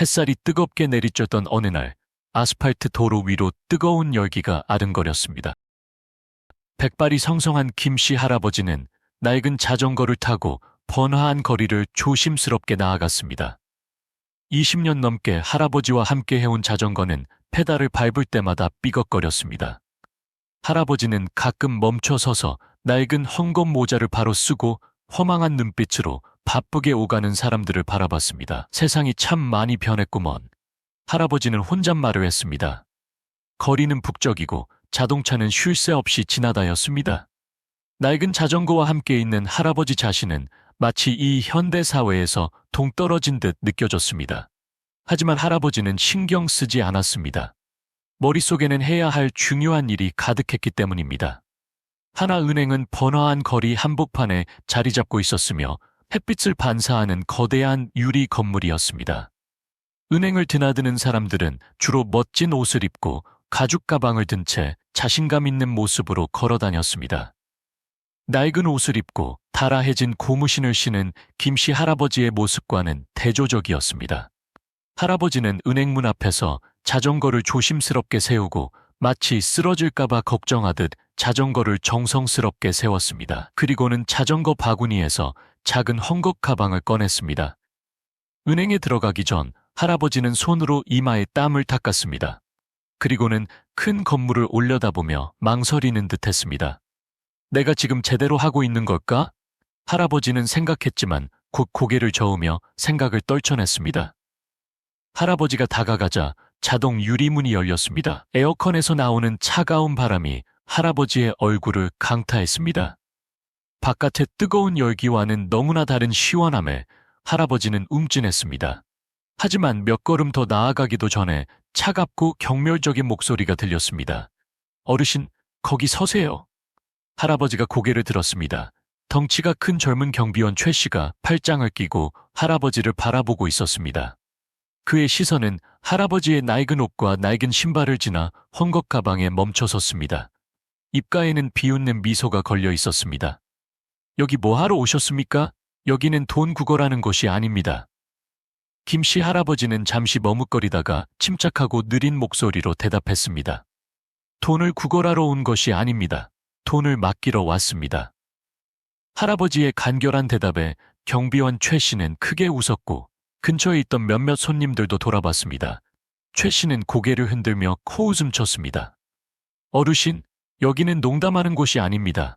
햇살이 뜨겁게 내리쬐던 어느 날 아스팔트 도로 위로 뜨거운 열기가 아른거렸습니다. 백발이 성성한 김씨 할아버지는 낡은 자전거를 타고 번화한 거리를 조심스럽게 나아갔습니다. 20년 넘게 할아버지와 함께 해온 자전거는 페달을 밟을 때마다 삐걱거렸습니다. 할아버지는 가끔 멈춰 서서 낡은 헝겊 모자를 바로 쓰고 허망한 눈빛으로 바쁘게 오가는 사람들을 바라봤습니다. 세상이 참 많이 변했구먼. 할아버지는 혼잣말을 했습니다. 거리는 북적이고 자동차는 쉴 새 없이 지나다녔습니다. 낡은 자전거와 함께 있는 할아버지 자신은 마치 이 현대 사회에서 동떨어진 듯 느껴졌습니다. 하지만 할아버지는 신경 쓰지 않았습니다. 머릿속에는 해야 할 중요한 일이 가득했기 때문입니다. 하나은행은 번화한 거리 한복판에 자리 잡고 있었으며 햇빛을 반사하는 거대한 유리 건물이었습니다. 은행을 드나드는 사람들은 주로 멋진 옷을 입고 가죽 가방을 든 채 자신감 있는 모습으로 걸어 다녔습니다. 낡은 옷을 입고 달아해진 고무신을 신은 김씨 할아버지의 모습과는 대조적이었습니다. 할아버지는 은행 문 앞에서 자전거를 조심스럽게 세우고 마치 쓰러질까봐 걱정하듯 자전거를 정성스럽게 세웠습니다. 그리고는 자전거 바구니에서 작은 헝겊 가방을 꺼냈습니다. 은행에 들어가기 전 할아버지는 손으로 이마에 땀을 닦았습니다. 그리고는 큰 건물을 올려다보며 망설이는 듯 했습니다. 내가 지금 제대로 하고 있는 걸까? 할아버지는 생각했지만 곧 고개를 저으며 생각을 떨쳐냈습니다. 할아버지가 다가가자 자동 유리문이 열렸습니다. 에어컨에서 나오는 차가운 바람이 할아버지의 얼굴을 강타했습니다. 바깥의 뜨거운 열기와는 너무나 다른 시원함에 할아버지는 움찔했습니다. 하지만 몇 걸음 더 나아가기도 전에 차갑고 경멸적인 목소리가 들렸습니다. 어르신, 거기 서세요. 할아버지가 고개를 들었습니다. 덩치가 큰 젊은 경비원 최 씨가 팔짱을 끼고 할아버지를 바라보고 있었습니다. 그의 시선은 할아버지의 낡은 옷과 낡은 신발을 지나 헝겊 가방에 멈춰 섰습니다. 입가에는 비웃는 미소가 걸려 있었습니다. 여기 뭐하러 오셨습니까? 여기는 돈 구걸하는 곳이 아닙니다. 김 씨 할아버지는 잠시 머뭇거리다가 침착하고 느린 목소리로 대답했습니다. 돈을 구걸하러 온 것이 아닙니다. 돈을 맡기러 왔습니다. 할아버지의 간결한 대답에 경비원 최 씨는 크게 웃었고 근처에 있던 몇몇 손님들도 돌아봤습니다. 최 씨는 고개를 흔들며 코웃음 쳤습니다. 어르신, 여기는 농담하는 곳이 아닙니다.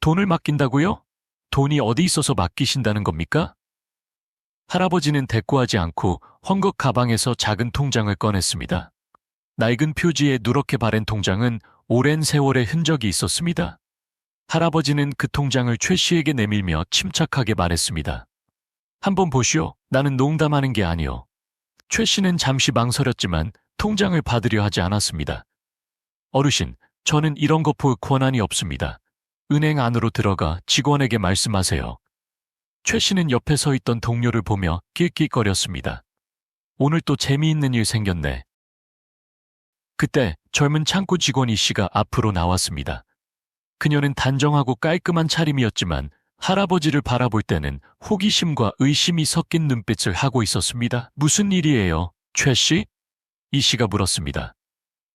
돈을 맡긴다고요? 돈이 어디 있어서 맡기신다는 겁니까? 할아버지는 대꾸하지 않고 헝겊 가방에서 작은 통장을 꺼냈습니다. 낡은 표지에 누렇게 바랜 통장은 오랜 세월의 흔적이 있었습니다. 할아버지는 그 통장을 최 씨에게 내밀며 침착하게 말했습니다. 한번 보시오. 나는 농담하는 게 아니오. 최 씨는 잠시 망설였지만 통장을 받으려 하지 않았습니다. 어르신, 저는 이런 거 볼 권한이 없습니다. 은행 안으로 들어가 직원에게 말씀하세요. 최 씨는 옆에 서 있던 동료를 보며 낄낄거렸습니다. 오늘 또 재미있는 일 생겼네. 그때 젊은 창고 직원 이 씨가 앞으로 나왔습니다. 그녀는 단정하고 깔끔한 차림이었지만 할아버지를 바라볼 때는 호기심과 의심이 섞인 눈빛을 하고 있었습니다. 무슨 일이에요, 최 씨? 이 씨가 물었습니다.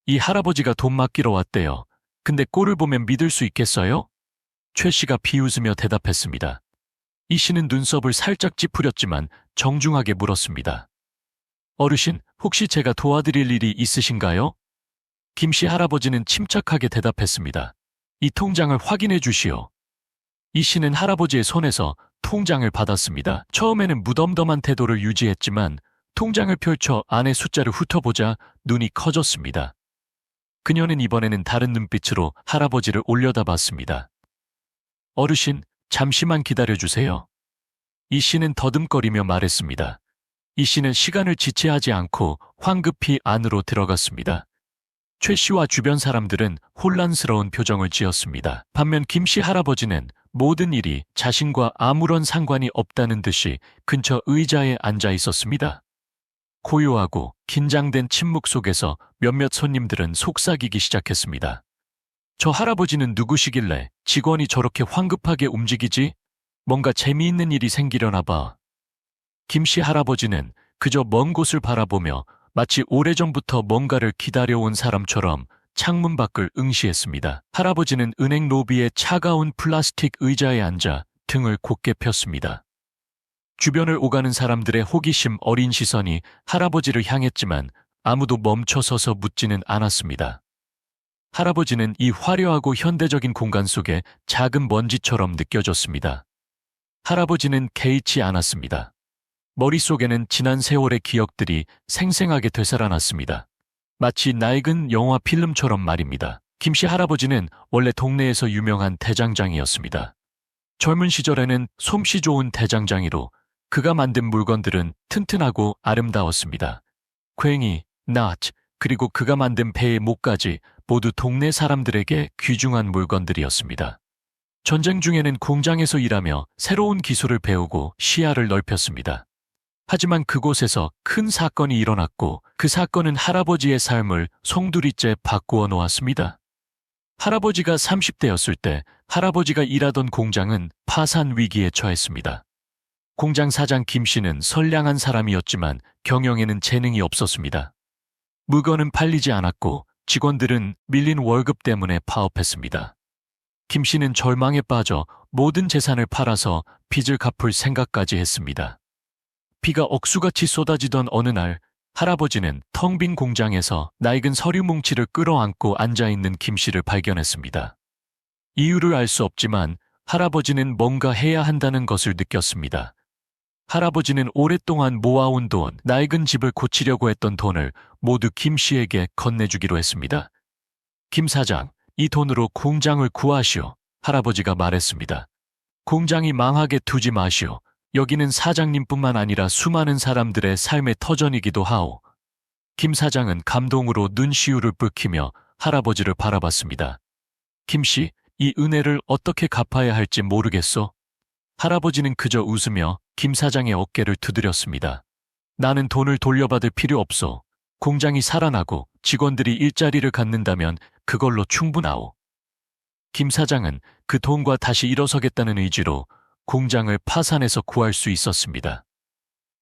이 할아버지가 돈 맡기러 왔대요. 근데 꼴을 보면 믿을 수 있겠어요? 최 씨가 비웃으며 대답했습니다. 이 씨는 눈썹을 살짝 찌푸렸지만 정중하게 물었습니다. 어르신, 혹시 제가 도와드릴 일이 있으신가요? 김 씨 할아버지는 침착하게 대답했습니다. 이 통장을 확인해 주시오. 이 씨는 할아버지의 손에서 통장을 받았습니다. 처음에는 무덤덤한 태도를 유지했지만 통장을 펼쳐 안의 숫자를 훑어보자 눈이 커졌습니다. 그녀는 이번에는 다른 눈빛으로 할아버지를 올려다봤습니다. 어르신, 잠시만 기다려주세요. 이 씨는 더듬거리며 말했습니다. 이 씨는 시간을 지체하지 않고 황급히 안으로 들어갔습니다. 최 씨와 주변 사람들은 혼란스러운 표정을 지었습니다. 반면 김 씨 할아버지는 모든 일이 자신과 아무런 상관이 없다는 듯이 근처 의자에 앉아 있었습니다. 고요하고 긴장된 침묵 속에서 몇몇 손님들은 속삭이기 시작했습니다. 저 할아버지는 누구시길래 직원이 저렇게 황급하게 움직이지? 뭔가 재미있는 일이 생기려나 봐. 김씨 할아버지는 그저 먼 곳을 바라보며 마치 오래전부터 뭔가를 기다려온 사람처럼 창문 밖을 응시했습니다. 할아버지는 은행 로비의 차가운 플라스틱 의자에 앉아 등을 곧게 폈습니다. 주변을 오가는 사람들의 호기심 어린 시선이 할아버지를 향했지만 아무도 멈춰서서 묻지는 않았습니다. 할아버지는 이 화려하고 현대적인 공간 속에 작은 먼지처럼 느껴졌습니다. 할아버지는 개의치 않았습니다. 머릿속에는 지난 세월의 기억들이 생생하게 되살아났습니다. 마치 낡은 영화 필름처럼 말입니다. 김씨 할아버지는 원래 동네에서 유명한 대장장이었습니다. 젊은 시절에는 솜씨 좋은 대장장이로 그가 만든 물건들은 튼튼하고 아름다웠습니다. 괭이, 낫, 그리고 그가 만든 배의 목까지 모두 동네 사람들에게 귀중한 물건들이었습니다. 전쟁 중에는 공장에서 일하며 새로운 기술을 배우고 시야를 넓혔습니다. 하지만 그곳에서 큰 사건이 일어났고 그 사건은 할아버지의 삶을 송두리째 바꾸어 놓았습니다. 할아버지가 30대였을 때 할아버지가 일하던 공장은 파산 위기에 처했습니다. 공장 사장 김 씨는 선량한 사람이었지만 경영에는 재능이 없었습니다. 물건은 팔리지 않았고 직원들은 밀린 월급 때문에 파업했습니다. 김 씨는 절망에 빠져 모든 재산을 팔아서 빚을 갚을 생각까지 했습니다. 비가 억수같이 쏟아지던 어느 날 할아버지는 텅 빈 공장에서 낡은 서류 뭉치를 끌어안고 앉아있는 김 씨를 발견했습니다. 이유를 알 수 없지만 할아버지는 뭔가 해야 한다는 것을 느꼈습니다. 할아버지는 오랫동안 모아온 돈, 낡은 집을 고치려고 했던 돈을 모두 김 씨에게 건네주기로 했습니다. 김 사장, 이 돈으로 공장을 구하시오. 할아버지가 말했습니다. 공장이 망하게 두지 마시오. 여기는 사장님뿐만 아니라 수많은 사람들의 삶의 터전이기도 하오. 김 사장은 감동으로 눈시울을 붉히며 할아버지를 바라봤습니다. 김 씨, 이 은혜를 어떻게 갚아야 할지 모르겠소? 할아버지는 그저 웃으며 김 사장의 어깨를 두드렸습니다. 나는 돈을 돌려받을 필요 없소. 공장이 살아나고 직원들이 일자리를 갖는다면 그걸로 충분하오. 김 사장은 그 돈과 다시 일어서겠다는 의지로 공장을 파산해서 구할 수 있었습니다.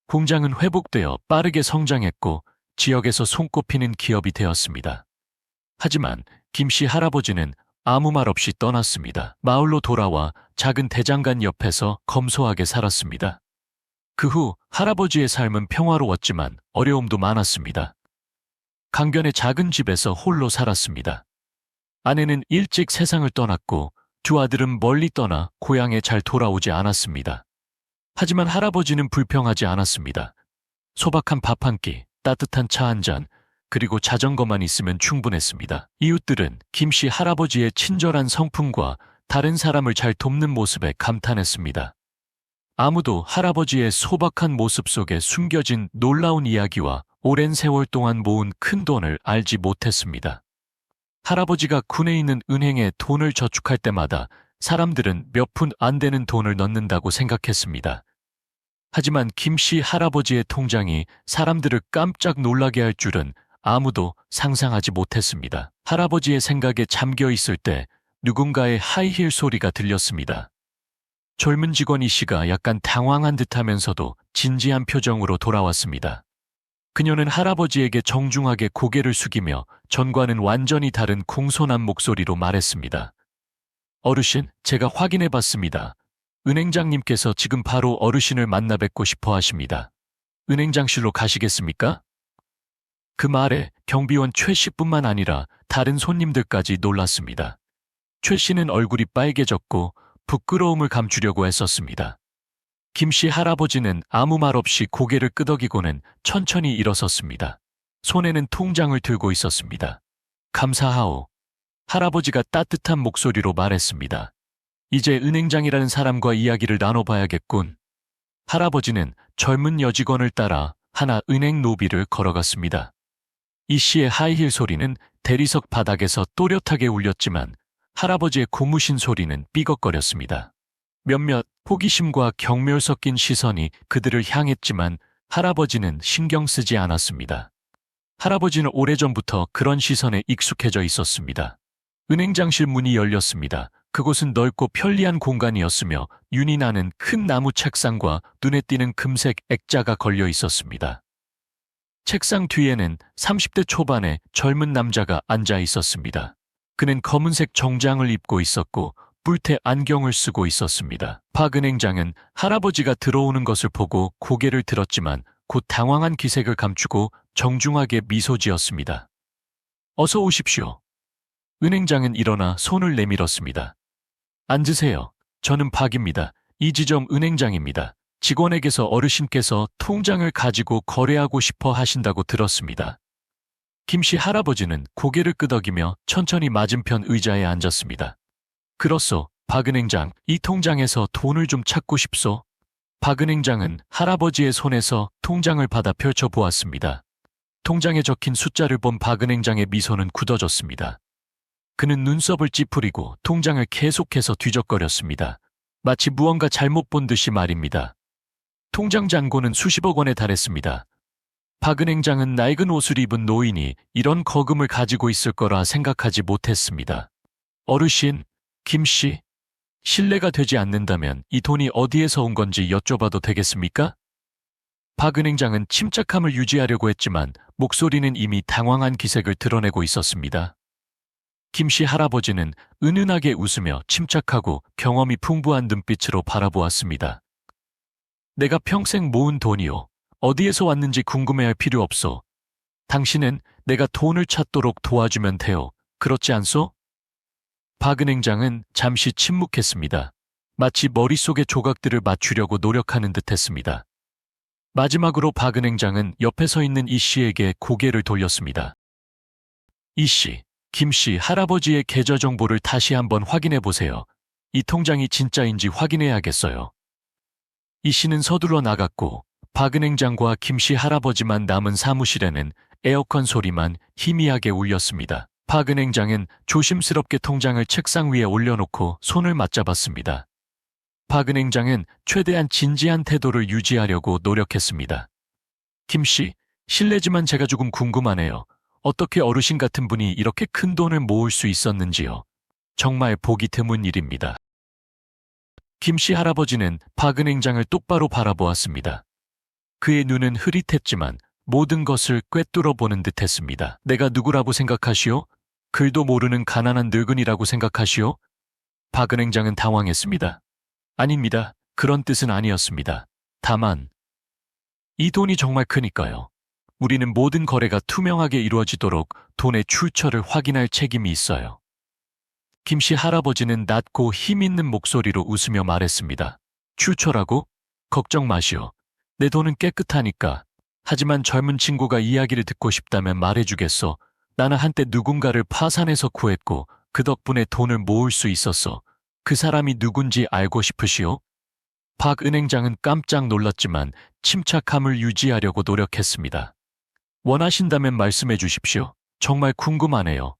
공장은 회복되어 빠르게 성장했고 지역에서 손꼽히는 기업이 되었습니다. 하지만 김 씨 할아버지는 아무 말 없이 떠났습니다. 마을로 돌아와 작은 대장간 옆에서 검소하게 살았습니다. 그 후 할아버지의 삶은 평화로웠지만 어려움도 많았습니다. 강변의 작은 집에서 홀로 살았습니다. 아내는 일찍 세상을 떠났고 두 아들은 멀리 떠나 고향에 잘 돌아오지 않았습니다. 하지만 할아버지는 불평하지 않았습니다. 소박한 밥 한 끼, 따뜻한 차 한 잔, 그리고 자전거만 있으면 충분했습니다. 이웃들은 김씨 할아버지의 친절한 성품과 다른 사람을 잘 돕는 모습에 감탄했습니다. 아무도 할아버지의 소박한 모습 속에 숨겨진 놀라운 이야기와 오랜 세월 동안 모은 큰 돈을 알지 못했습니다. 할아버지가 군에 있는 은행에 돈을 저축할 때마다 사람들은 몇 푼 안 되는 돈을 넣는다고 생각했습니다. 하지만 김 씨 할아버지의 통장이 사람들을 깜짝 놀라게 할 줄은 아무도 상상하지 못했습니다. 할아버지의 생각에 잠겨 있을 때 누군가의 하이힐 소리가 들렸습니다. 젊은 직원 이 씨가 약간 당황한 듯 하면서도 진지한 표정으로 돌아왔습니다. 그녀는 할아버지에게 정중하게 고개를 숙이며 전과는 완전히 다른 공손한 목소리로 말했습니다. 어르신, 제가 확인해 봤습니다. 은행장님께서 지금 바로 어르신을 만나 뵙고 싶어 하십니다. 은행장실로 가시겠습니까? 그 말에 경비원 최 씨뿐만 아니라 다른 손님들까지 놀랐습니다. 최 씨는 얼굴이 빨개졌고 부끄러움을 감추려고 했었습니다. 김 씨 할아버지는 아무 말 없이 고개를 끄덕이고는 천천히 일어섰습니다. 손에는 통장을 들고 있었습니다. 감사하오. 할아버지가 따뜻한 목소리로 말했습니다. 이제 은행장이라는 사람과 이야기를 나눠봐야겠군. 할아버지는 젊은 여직원을 따라 하나 은행 노비를 걸어갔습니다. 이 씨의 하이힐 소리는 대리석 바닥에서 또렷하게 울렸지만 할아버지의 고무신 소리는 삐걱거렸습니다. 몇몇 호기심과 경멸 섞인 시선이 그들을 향했지만 할아버지는 신경 쓰지 않았습니다. 할아버지는 오래전부터 그런 시선에 익숙해져 있었습니다. 은행장실 문이 열렸습니다. 그곳은 넓고 편리한 공간이었으며 윤이 나는 큰 나무 책상과 눈에 띄는 금색 액자가 걸려 있었습니다. 책상 뒤에는 30대 초반의 젊은 남자가 앉아 있었습니다. 그는 검은색 정장을 입고 있었고 뿔테 안경을 쓰고 있었습니다. 박은행장은 할아버지가 들어오는 것을 보고 고개를 들었지만 곧 당황한 기색을 감추고 정중하게 미소 지었습니다. 어서 오십시오. 은행장은 일어나 손을 내밀었습니다. 앉으세요. 저는 박입니다. 이 지점 은행장입니다. 직원에게서 어르신께서 통장을 가지고 거래하고 싶어 하신다고 들었습니다. 김씨 할아버지는 고개를 끄덕이며 천천히 맞은편 의자에 앉았습니다. 그렇소, 박은행장, 이 통장에서 돈을 좀 찾고 싶소. 박은행장은 할아버지의 손에서 통장을 받아 펼쳐보았습니다. 통장에 적힌 숫자를 본 박은행장의 미소는 굳어졌습니다. 그는 눈썹을 찌푸리고 통장을 계속해서 뒤적거렸습니다. 마치 무언가 잘못 본 듯이 말입니다. 통장 잔고는 수십억 원에 달했습니다. 박은행장은 낡은 옷을 입은 노인이 이런 거금을 가지고 있을 거라 생각하지 못했습니다. 어르신, 김씨, 신뢰가 되지 않는다면 이 돈이 어디에서 온 건지 여쭤봐도 되겠습니까? 박은행장은 침착함을 유지하려고 했지만 목소리는 이미 당황한 기색을 드러내고 있었습니다. 김씨 할아버지는 은은하게 웃으며 침착하고 경험이 풍부한 눈빛으로 바라보았습니다. 내가 평생 모은 돈이요. 어디에서 왔는지 궁금해할 필요 없소. 당신은 내가 돈을 찾도록 도와주면 돼요. 그렇지 않소? 박은행장은 잠시 침묵했습니다. 마치 머릿속의 조각들을 맞추려고 노력하는 듯 했습니다. 마지막으로 박은행장은 옆에 서 있는 이 씨에게 고개를 돌렸습니다. 이 씨, 김 씨, 할아버지의 계좌 정보를 다시 한번 확인해 보세요. 이 통장이 진짜인지 확인해야겠어요. 이 씨는 서둘러 나갔고 박은행장과 김씨 할아버지만 남은 사무실에는 에어컨 소리만 희미하게 울렸습니다. 박은행장은 조심스럽게 통장을 책상 위에 올려놓고 손을 맞잡았습니다. 박은행장은 최대한 진지한 태도를 유지하려고 노력했습니다. 김 씨, 실례지만 제가 조금 궁금하네요. 어떻게 어르신 같은 분이 이렇게 큰 돈을 모을 수 있었는지요? 정말 보기 드문 일입니다. 김씨 할아버지는 박은행장을 똑바로 바라보았습니다. 그의 눈은 흐릿했지만 모든 것을 꿰뚫어 보는 듯 했습니다. 내가 누구라고 생각하시오? 글도 모르는 가난한 늙은이라고 생각하시오? 박은행장은 당황했습니다. 아닙니다. 그런 뜻은 아니었습니다. 다만, 이 돈이 정말 크니까요. 우리는 모든 거래가 투명하게 이루어지도록 돈의 출처를 확인할 책임이 있어요. 김씨 할아버지는 낮고 힘 있는 목소리로 웃으며 말했습니다. 출처라고? 걱정 마시오. 내 돈은 깨끗하니까. 하지만 젊은 친구가 이야기를 듣고 싶다면 말해주겠소. 나는 한때 누군가를 파산해서 구했고 그 덕분에 돈을 모을 수 있었어. 그 사람이 누군지 알고 싶으시오? 박 은행장은 깜짝 놀랐지만 침착함을 유지하려고 노력했습니다. 원하신다면 말씀해 주십시오. 정말 궁금하네요.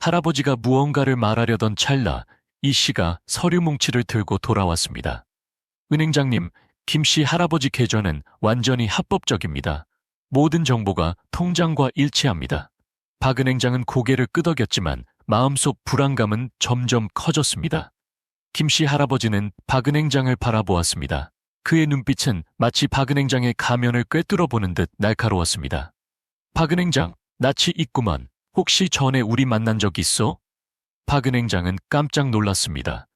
할아버지가 무언가를 말하려던 찰나 이 씨가 서류 뭉치를 들고 돌아왔습니다. 은행장님, 김 씨 할아버지 계좌는 완전히 합법적입니다. 모든 정보가 통장과 일치합니다. 박 은행장은 고개를 끄덕였지만 마음속 불안감은 점점 커졌습니다. 김 씨 할아버지는 박 은행장을 바라보았습니다. 그의 눈빛은 마치 박 은행장의 가면을 꿰뚫어 보는 듯 날카로웠습니다. 박 은행장, 낯이 있구먼. 혹시 전에 우리 만난 적 있어? 박 은행장은 깜짝 놀랐습니다.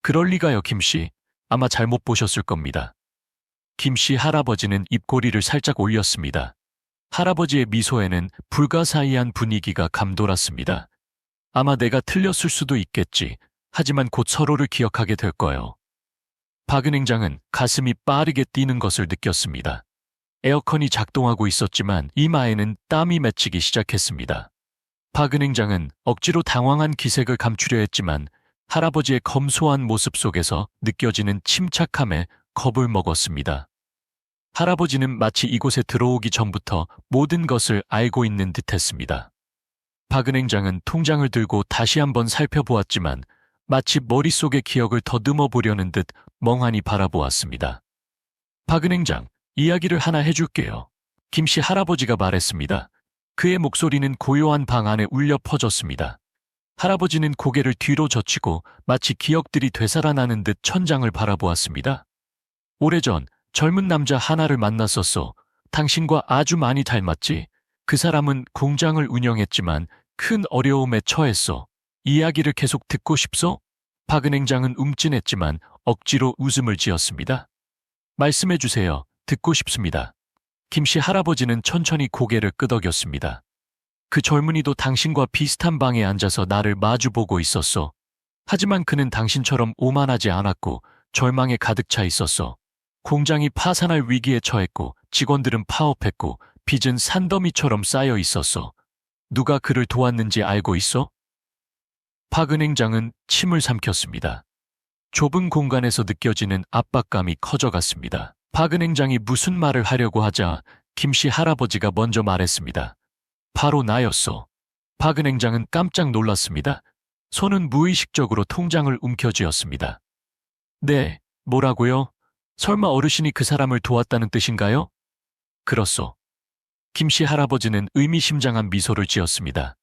그럴 리가요, 김 씨. 아마 잘못 보셨을 겁니다. 김씨 할아버지는 입꼬리를 살짝 올렸습니다. 할아버지의 미소에는 불가사의한 분위기가 감돌았습니다. 아마 내가 틀렸을 수도 있겠지. 하지만 곧 서로를 기억하게 될 거예요. 박은행장은 가슴이 빠르게 뛰는 것을 느꼈습니다. 에어컨이 작동하고 있었지만 이마에는 땀이 맺히기 시작했습니다. 박은행장은 억지로 당황한 기색을 감추려 했지만 할아버지의 검소한 모습 속에서 느껴지는 침착함에 겁을 먹었습니다. 할아버지는 마치 이곳에 들어오기 전부터 모든 것을 알고 있는 듯 했습니다. 박은행장은 통장을 들고 다시 한번 살펴보았지만 마치 머릿속의 기억을 더듬어 보려는 듯 멍하니 바라보았습니다. 박은행장, 이야기를 하나 해줄게요. 김씨 할아버지가 말했습니다. 그의 목소리는 고요한 방 안에 울려 퍼졌습니다. 할아버지는 고개를 뒤로 젖히고 마치 기억들이 되살아나는 듯 천장을 바라보았습니다. 오래전 젊은 남자 하나를 만났었소. 당신과 아주 많이 닮았지. 그 사람은 공장을 운영했지만 큰 어려움에 처했어. 이야기를 계속 듣고 싶소? 박은행장은 움찔했지만 억지로 웃음을 지었습니다. 말씀해 주세요. 듣고 싶습니다. 김씨 할아버지는 천천히 고개를 끄덕였습니다. 그 젊은이도 당신과 비슷한 방에 앉아서 나를 마주보고 있었어. 하지만 그는 당신처럼 오만하지 않았고 절망에 가득 차 있었어. 공장이 파산할 위기에 처했고 직원들은 파업했고 빚은 산더미처럼 쌓여 있었어. 누가 그를 도왔는지 알고 있어? 박은행장은 침을 삼켰습니다. 좁은 공간에서 느껴지는 압박감이 커져갔습니다. 박은행장이 무슨 말을 하려고 하자 김씨 할아버지가 먼저 말했습니다. 바로 나였어. 박은행장은 깜짝 놀랐습니다. 손은 무의식적으로 통장을 움켜쥐었습니다. 네, 뭐라고요? 설마 어르신이 그 사람을 도왔다는 뜻인가요? 그렇소. 김씨 할아버지는 의미심장한 미소를 지었습니다.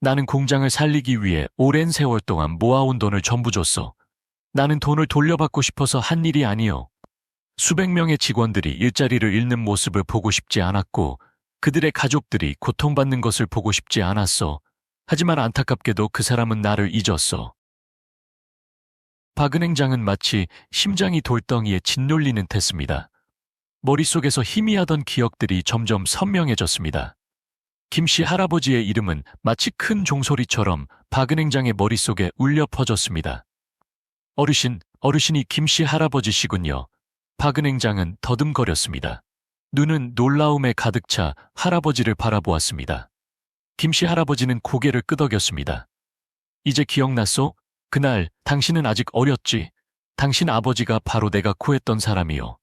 나는 공장을 살리기 위해 오랜 세월 동안 모아온 돈을 전부 줬어. 나는 돈을 돌려받고 싶어서 한 일이 아니요. 수백 명의 직원들이 일자리를 잃는 모습을 보고 싶지 않았고 그들의 가족들이 고통받는 것을 보고 싶지 않았어. 하지만 안타깝게도 그 사람은 나를 잊었어. 박은행장은 마치 심장이 돌덩이에 짓눌리는 듯했습니다. 머릿속에서 희미하던 기억들이 점점 선명해졌습니다. 김씨 할아버지의 이름은 마치 큰 종소리처럼 박은행장의 머릿속에 울려 퍼졌습니다. 어르신, 어르신이 김씨 할아버지시군요. 박은행장은 더듬거렸습니다. 눈은 놀라움에 가득 차 할아버지를 바라보았습니다. 김씨 할아버지는 고개를 끄덕였습니다. 이제 기억났소? 그날 당신은 아직 어렸지. 당신 아버지가 바로 내가 구했던 사람이요.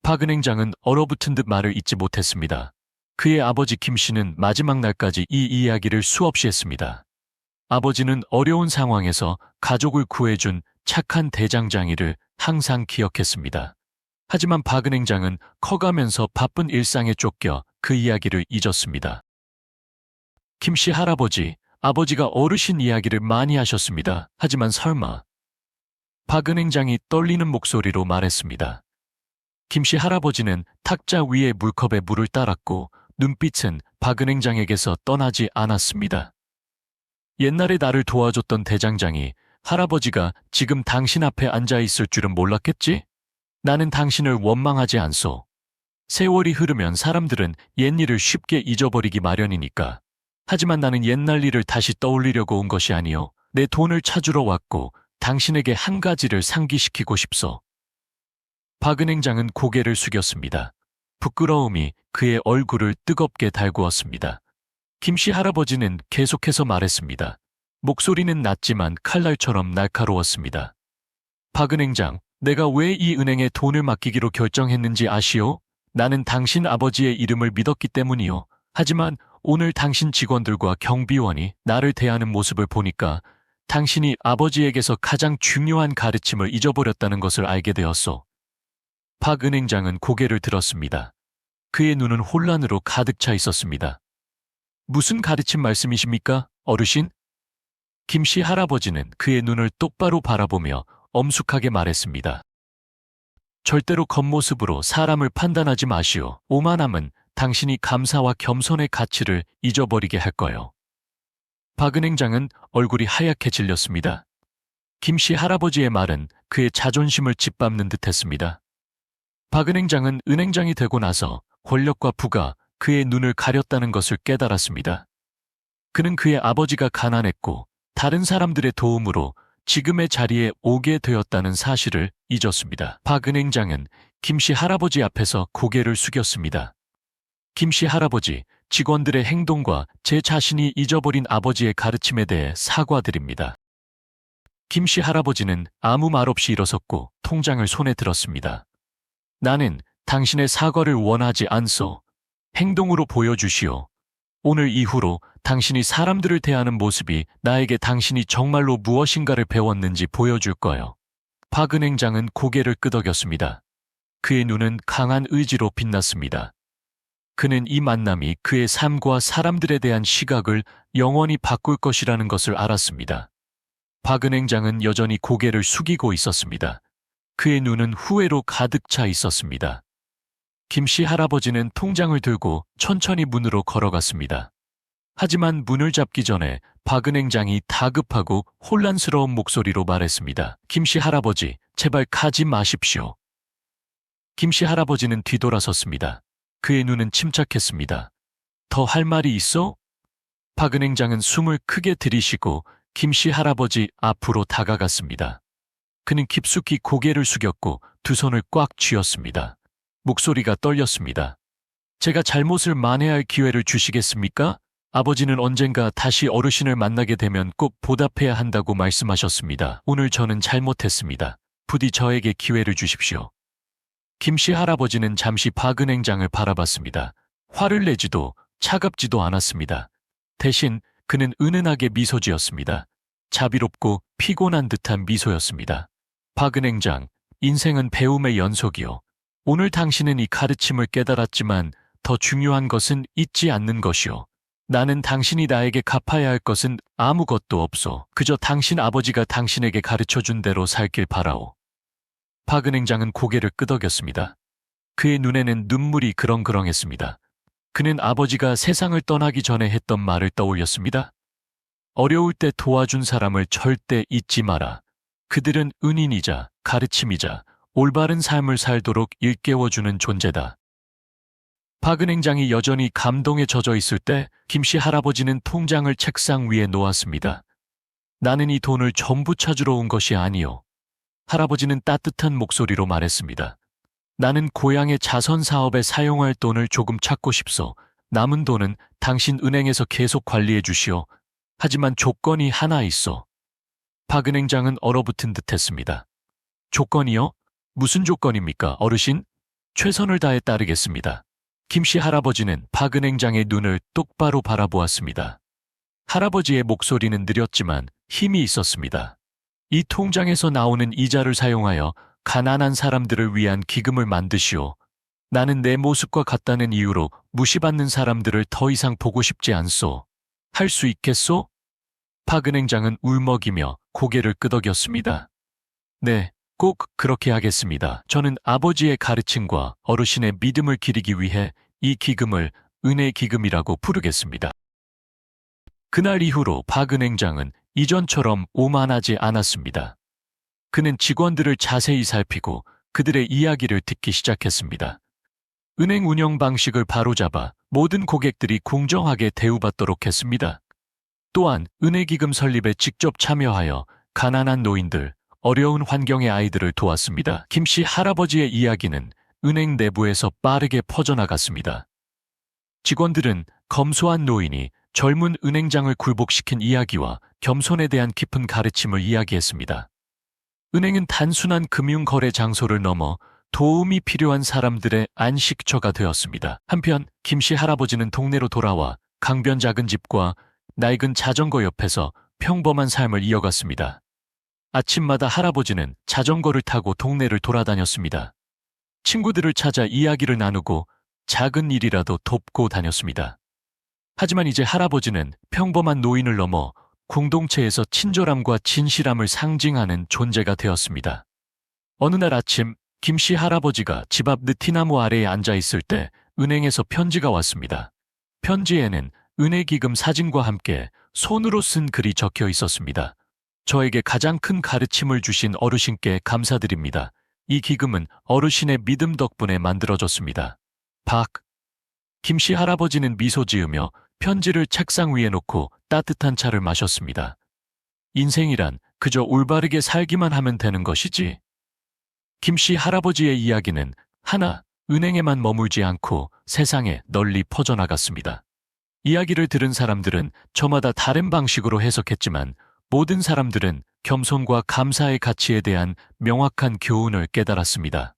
박은행장은 얼어붙은 듯 말을 잊지 못했습니다. 그의 아버지 김 씨는 마지막 날까지 이 이야기를 수없이 했습니다. 아버지는 어려운 상황에서 가족을 구해준 착한 대장장이를 항상 기억했습니다. 하지만 박은행장은 커가면서 바쁜 일상에 쫓겨 그 이야기를 잊었습니다. 김씨 할아버지, 아버지가 어르신 이야기를 많이 하셨습니다. 하지만 설마. 박은행장이 떨리는 목소리로 말했습니다. 김씨 할아버지는 탁자 위에 물컵에 물을 따랐고 눈빛은 박은행장에게서 떠나지 않았습니다. 옛날에 나를 도와줬던 대장장이 할아버지가 지금 당신 앞에 앉아 있을 줄은 몰랐겠지? 나는 당신을 원망하지 않소. 세월이 흐르면 사람들은 옛 일을 쉽게 잊어버리기 마련이니까. 하지만 나는 옛날 일을 다시 떠올리려고 온 것이 아니요. 내 돈을 찾으러 왔고 당신에게 한 가지를 상기시키고 싶소. 박은행장은 고개를 숙였습니다. 부끄러움이 그의 얼굴을 뜨겁게 달구었습니다. 김씨 할아버지는 계속해서 말했습니다. 목소리는 낮지만 칼날처럼 날카로웠습니다. 박 은행장, 내가 왜 이 은행에 돈을 맡기기로 결정했는지 아시오? 나는 당신 아버지의 이름을 믿었기 때문이요. 하지만 오늘 당신 직원들과 경비원이 나를 대하는 모습을 보니까 당신이 아버지에게서 가장 중요한 가르침을 잊어버렸다는 것을 알게 되었소. 박 은행장은 고개를 들었습니다. 그의 눈은 혼란으로 가득 차 있었습니다. 무슨 가르침 말씀이십니까, 어르신? 김씨 할아버지는 그의 눈을 똑바로 바라보며 엄숙하게 말했습니다. 절대로 겉모습으로 사람을 판단하지 마시오. 오만함은 당신이 감사와 겸손의 가치를 잊어버리게 할 거요. 박은행장은 얼굴이 하얗게 질렸습니다. 김씨 할아버지의 말은 그의 자존심을 짓밟는 듯 했습니다. 박은행장은 은행장이 되고 나서 권력과 부가 그의 눈을 가렸다는 것을 깨달았습니다. 그는 그의 아버지가 가난했고 다른 사람들의 도움으로 지금의 자리에 오게 되었다는 사실을 잊었습니다. 박 은행장은 김씨 할아버지 앞에서 고개를 숙였습니다. 김씨 할아버지, 직원들의 행동과 제 자신이 잊어버린 아버지의 가르침에 대해 사과드립니다. 김씨 할아버지는 아무 말 없이 일어섰고 통장을 손에 들었습니다. 나는 당신의 사과를 원하지 않소. 행동으로 보여주시오. 오늘 이후로 당신이 사람들을 대하는 모습이 나에게 당신이 정말로 무엇인가를 배웠는지 보여줄 거요. 박은행장은 고개를 끄덕였습니다. 그의 눈은 강한 의지로 빛났습니다. 그는 이 만남이 그의 삶과 사람들에 대한 시각을 영원히 바꿀 것이라는 것을 알았습니다. 박은행장은 여전히 고개를 숙이고 있었습니다. 그의 눈은 후회로 가득 차 있었습니다. 김씨 할아버지는 통장을 들고 천천히 문으로 걸어갔습니다. 하지만 문을 잡기 전에 박은행장이 다급하고 혼란스러운 목소리로 말했습니다. 김씨 할아버지, 제발 가지 마십시오. 김씨 할아버지는 뒤돌아섰습니다. 그의 눈은 침착했습니다. 더 할 말이 있어? 박은행장은 숨을 크게 들이쉬고 김씨 할아버지 앞으로 다가갔습니다. 그는 깊숙이 고개를 숙였고 두 손을 꽉 쥐었습니다. 목소리가 떨렸습니다. 제가 잘못을 만회할 기회를 주시겠습니까? 아버지는 언젠가 다시 어르신을 만나게 되면 꼭 보답해야 한다고 말씀하셨습니다. 오늘 저는 잘못했습니다. 부디 저에게 기회를 주십시오. 김씨 할아버지는 잠시 박은행장을 바라봤습니다. 화를 내지도 차갑지도 않았습니다. 대신 그는 은은하게 미소 지었습니다. 자비롭고 피곤한 듯한 미소였습니다. 박은행장, 인생은 배움의 연속이요. 오늘 당신은 이 가르침을 깨달았지만 더 중요한 것은 잊지 않는 것이요. 나는 당신이 나에게 갚아야 할 것은 아무것도 없소. 그저 당신 아버지가 당신에게 가르쳐 준 대로 살길 바라오. 박은행장은 고개를 끄덕였습니다. 그의 눈에는 눈물이 그렁그렁했습니다. 그는 아버지가 세상을 떠나기 전에 했던 말을 떠올렸습니다. 어려울 때 도와준 사람을 절대 잊지 마라. 그들은 은인이자 가르침이자 올바른 삶을 살도록 일깨워주는 존재다. 박은행장이 여전히 감동에 젖어 있을 때 김씨 할아버지는 통장을 책상 위에 놓았습니다. 나는 이 돈을 전부 찾으러 온 것이 아니요. 할아버지는 따뜻한 목소리로 말했습니다. 나는 고향의 자선 사업에 사용할 돈을 조금 찾고 싶소. 남은 돈은 당신 은행에서 계속 관리해 주시오. 하지만 조건이 하나 있어. 박은행장은 얼어붙은 듯 했습니다. 조건이요? 무슨 조건입니까, 어르신? 최선을 다해 따르겠습니다. 김씨 할아버지는 박은행장의 눈을 똑바로 바라보았습니다. 할아버지의 목소리는 느렸지만 힘이 있었습니다. 이 통장에서 나오는 이자를 사용하여 가난한 사람들을 위한 기금을 만드시오. 나는 내 모습과 같다는 이유로 무시받는 사람들을 더 이상 보고 싶지 않소. 할 수 있겠소? 박은행장은 울먹이며 고개를 끄덕였습니다. 네, 꼭 그렇게 하겠습니다. 저는 아버지의 가르침과 어르신의 믿음을 기리기 위해 이 기금을 은혜 기금이라고 부르겠습니다. 그날 이후로 박은행장은 이전처럼 오만하지 않았습니다. 그는 직원들을 자세히 살피고 그들의 이야기를 듣기 시작했습니다. 은행 운영 방식을 바로잡아 모든 고객들이 공정하게 대우받도록 했습니다. 또한 은행기금 설립에 직접 참여하여 가난한 노인들, 어려운 환경의 아이들을 도왔습니다. 김 씨 할아버지의 이야기는 은행 내부에서 빠르게 퍼져나갔습니다. 직원들은 검소한 노인이 젊은 은행장을 굴복시킨 이야기와 겸손에 대한 깊은 가르침을 이야기했습니다. 은행은 단순한 금융거래 장소를 넘어 도움이 필요한 사람들의 안식처가 되었습니다. 한편 김 씨 할아버지는 동네로 돌아와 강변 작은 집과 낡은 자전거 옆에서 평범한 삶을 이어갔습니다. 아침마다 할아버지는 자전거를 타고 동네를 돌아다녔습니다. 친구들을 찾아 이야기를 나누고 작은 일이라도 돕고 다녔습니다. 하지만 이제 할아버지는 평범한 노인을 넘어 공동체에서 친절함과 진실함을 상징하는 존재가 되었습니다. 어느 날 아침 김 씨 할아버지가 집 앞 느티나무 아래에 앉아 있을 때 은행에서 편지가 왔습니다. 편지에는 은혜 기금 사진과 함께 손으로 쓴 글이 적혀 있었습니다. 저에게 가장 큰 가르침을 주신 어르신께 감사드립니다. 이 기금은 어르신의 믿음 덕분에 만들어졌습니다. 박. 김씨 할아버지는 미소 지으며 편지를 책상 위에 놓고 따뜻한 차를 마셨습니다. 인생이란 그저 올바르게 살기만 하면 되는 것이지. 김씨 할아버지의 이야기는 하나, 은행에만 머물지 않고 세상에 널리 퍼져나갔습니다. 이야기를 들은 사람들은 저마다 다른 방식으로 해석했지만 모든 사람들은 겸손과 감사의 가치에 대한 명확한 교훈을 깨달았습니다.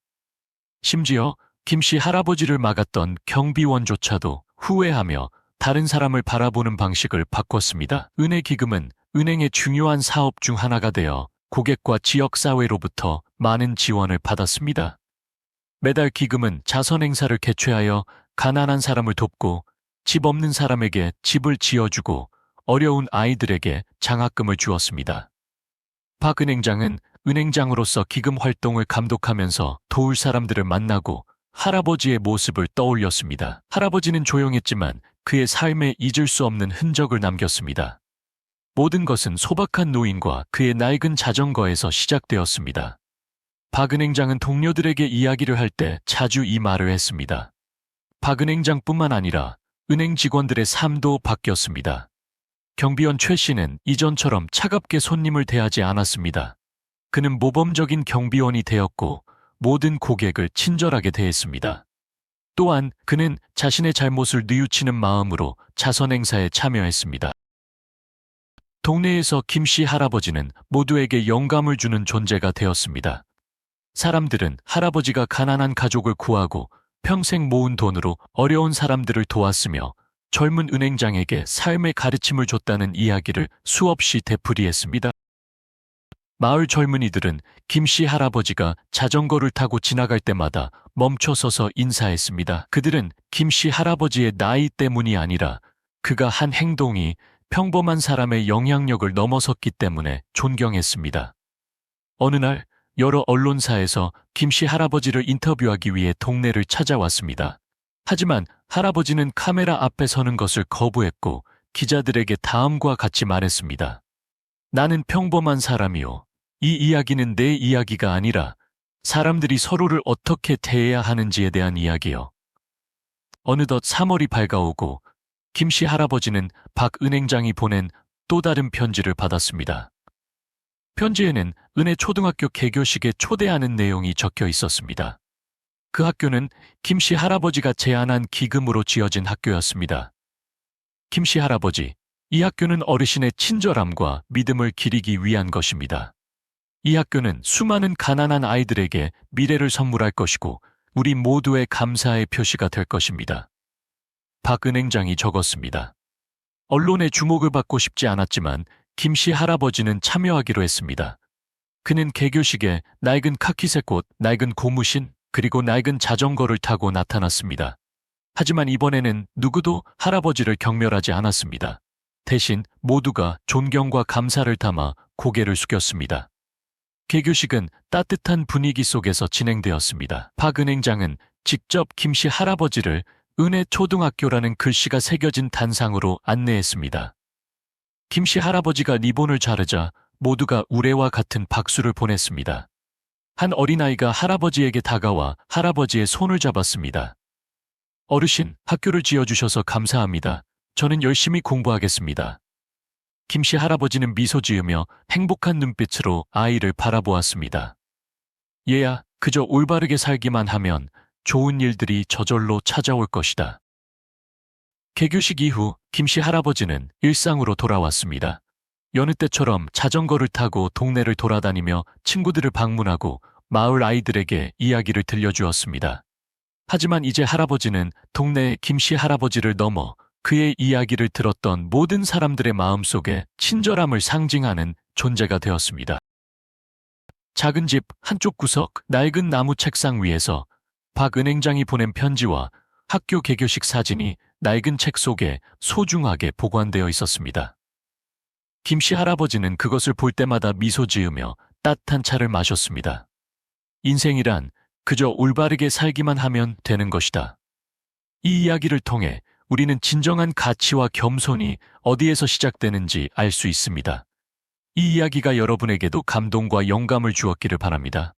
심지어 김씨 할아버지를 막았던 경비원조차도 후회하며 다른 사람을 바라보는 방식을 바꿨습니다. 은혜 기금은 은행의 중요한 사업 중 하나가 되어 고객과 지역사회로부터 많은 지원을 받았습니다. 매달 기금은 자선 행사를 개최하여 가난한 사람을 돕고 집 없는 사람에게 집을 지어주고 어려운 아이들에게 장학금을 주었습니다. 박 은행장은 은행장으로서 기금 활동을 감독하면서 도울 사람들을 만나고 할아버지의 모습을 떠올렸습니다. 할아버지는 조용했지만 그의 삶에 잊을 수 없는 흔적을 남겼습니다. 모든 것은 소박한 노인과 그의 낡은 자전거에서 시작되었습니다. 박은행장은 동료들에게 이야기를 할 때 자주 이 말을 했습니다. 박은행장뿐만 아니라 은행 직원들의 삶도 바뀌었습니다. 경비원 최 씨는 이전처럼 차갑게 손님을 대하지 않았습니다. 그는 모범적인 경비원이 되었고 모든 고객을 친절하게 대했습니다. 또한 그는 자신의 잘못을 뉘우치는 마음으로 자선 행사에 참여했습니다. 동네에서 김 씨 할아버지는 모두에게 영감을 주는 존재가 되었습니다. 사람들은 할아버지가 가난한 가족을 구하고 평생 모은 돈으로 어려운 사람들을 도왔으며 젊은 은행장에게 삶의 가르침을 줬다는 이야기를 수없이 되풀이했습니다. 마을 젊은이들은 김 씨 할아버지가 자전거를 타고 지나갈 때마다 멈춰서서 인사했습니다. 그들은 김 씨 할아버지의 나이 때문이 아니라 그가 한 행동이 평범한 사람의 영향력을 넘어섰기 때문에 존경했습니다. 어느 날 여러 언론사에서 김 씨 할아버지를 인터뷰하기 위해 동네를 찾아왔습니다. 하지만 할아버지는 카메라 앞에 서는 것을 거부했고 기자들에게 다음과 같이 말했습니다. 나는 평범한 사람이요. 이 이야기는 내 이야기가 아니라 사람들이 서로를 어떻게 대해야 하는지에 대한 이야기요. 어느덧 3월이 밝아오고 김 씨 할아버지는 박 은행장이 보낸 또 다른 편지를 받았습니다. 편지에는 은혜 초등학교 개교식에 초대하는 내용이 적혀 있었습니다. 그 학교는 김 씨 할아버지가 제안한 기금으로 지어진 학교였습니다. 김 씨 할아버지, 이 학교는 어르신의 친절함과 믿음을 기리기 위한 것입니다. 이 학교는 수많은 가난한 아이들에게 미래를 선물할 것이고 우리 모두의 감사의 표시가 될 것입니다. 박은행장이 적었습니다. 언론의 주목을 받고 싶지 않았지만 김 씨 할아버지는 참여하기로 했습니다. 그는 개교식에 낡은 카키색 옷, 낡은 고무신, 그리고 낡은 자전거를 타고 나타났습니다. 하지만 이번에는 누구도 할아버지를 경멸하지 않았습니다. 대신 모두가 존경과 감사를 담아 고개를 숙였습니다. 개교식은 따뜻한 분위기 속에서 진행되었습니다. 박 은행장은 직접 김씨 할아버지를 은혜 초등학교라는 글씨가 새겨진 단상으로 안내했습니다. 김씨 할아버지가 리본을 자르자 모두가 우레와 같은 박수를 보냈습니다. 한 어린아이가 할아버지에게 다가와 할아버지의 손을 잡았습니다. 어르신, 학교를 지어주셔서 감사합니다. 저는 열심히 공부하겠습니다. 김씨 할아버지는 미소 지으며 행복한 눈빛으로 아이를 바라보았습니다. 얘야, 그저 올바르게 살기만 하면 좋은 일들이 저절로 찾아올 것이다. 개교식 이후 김씨 할아버지는 일상으로 돌아왔습니다. 여느 때처럼 자전거를 타고 동네를 돌아다니며 친구들을 방문하고 마을 아이들에게 이야기를 들려주었습니다. 하지만 이제 할아버지는 동네의 김씨 할아버지를 넘어 그의 이야기를 들었던 모든 사람들의 마음속에 친절함을 상징하는 존재가 되었습니다. 작은 집 한쪽 구석 낡은 나무 책상 위에서 박은행장이 보낸 편지와 학교 개교식 사진이 낡은 책 속에 소중하게 보관되어 있었습니다. 김씨 할아버지는 그것을 볼 때마다 미소 지으며 따뜻한 차를 마셨습니다. 인생이란 그저 올바르게 살기만 하면 되는 것이다. 이 이야기를 통해 우리는 진정한 가치와 겸손이 어디에서 시작되는지 알 수 있습니다. 이 이야기가 여러분에게도 감동과 영감을 주었기를 바랍니다.